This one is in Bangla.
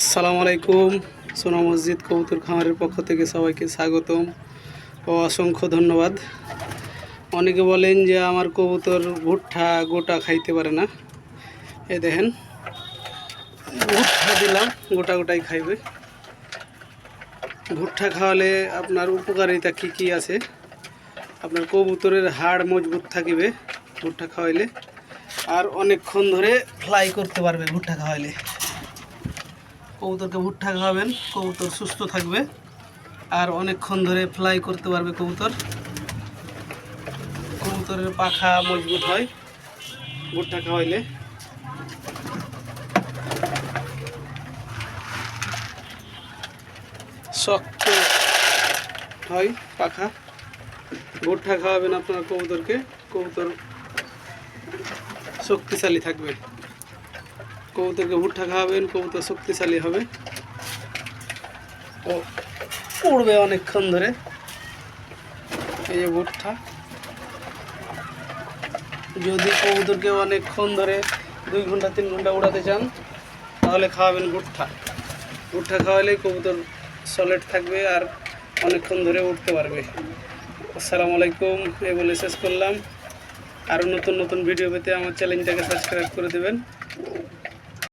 আসসালামু আলাইকুম। সোনা মসজিদ কবুতর খামারের পক্ষ থেকে সবাইকে স্বাগতম ও অসংখ্য ধন্যবাদ। অনেকে বলেন যে আমার কবুতর ভুট্টা গোটা খাইতে পারে না। এ দেখেন, ভুট্টা দিলাম, গোটা গোটাই খাইবে। ভুট্টা খাওয়ালে আপনার উপকারিতা কী কী আছে? আপনার কবুতরের হাড় মজবুত থাকিবে ভুট্টা খাওয়াইলে। আর অনেকক্ষণ ধরে ফ্লাই করতে পারবে ভুট্টা খাওয়াইলে। কবুতরকে ভুট্টা খাওয়াবেন, কবুতর সুস্থ থাকবে আর অনেকক্ষণ ধরে ফ্লাই করতে পারবে কবুতর। কবুতরের পাখা মজবুত হয়, ভুট্টা খাওয়াইলে। শক্ত হয় পাখা। ভুট্টা খাওয়াবেন আপনার কবুতরকে, কবুতর শক্তিশালী থাকবে। কবুতরকে ভুট্টা খাওয়াবেন, কবুতর শক্তিশালী হবে। ও উড়বে অনেকক্ষণ ধরে। এই যে ভুট্টা। যদি কবুতরকে অনেকক্ষণ ধরে দুই ঘণ্টা, তিন ঘণ্টা উড়াতে চান, তাহলে খাওয়াবেন ভুট্টা। ভুট্টা খাওয়ালে কবুতর সলিড থাকবে আর অনেকক্ষণ ধরে উঠতে পারবে। আসসালামু আলাইকুম এই বলে শেষ করলাম। আরও নতুন নতুন ভিডিও পেতে আমার চ্যানেলটাকে সাবস্ক্রাইব করে দেবেন।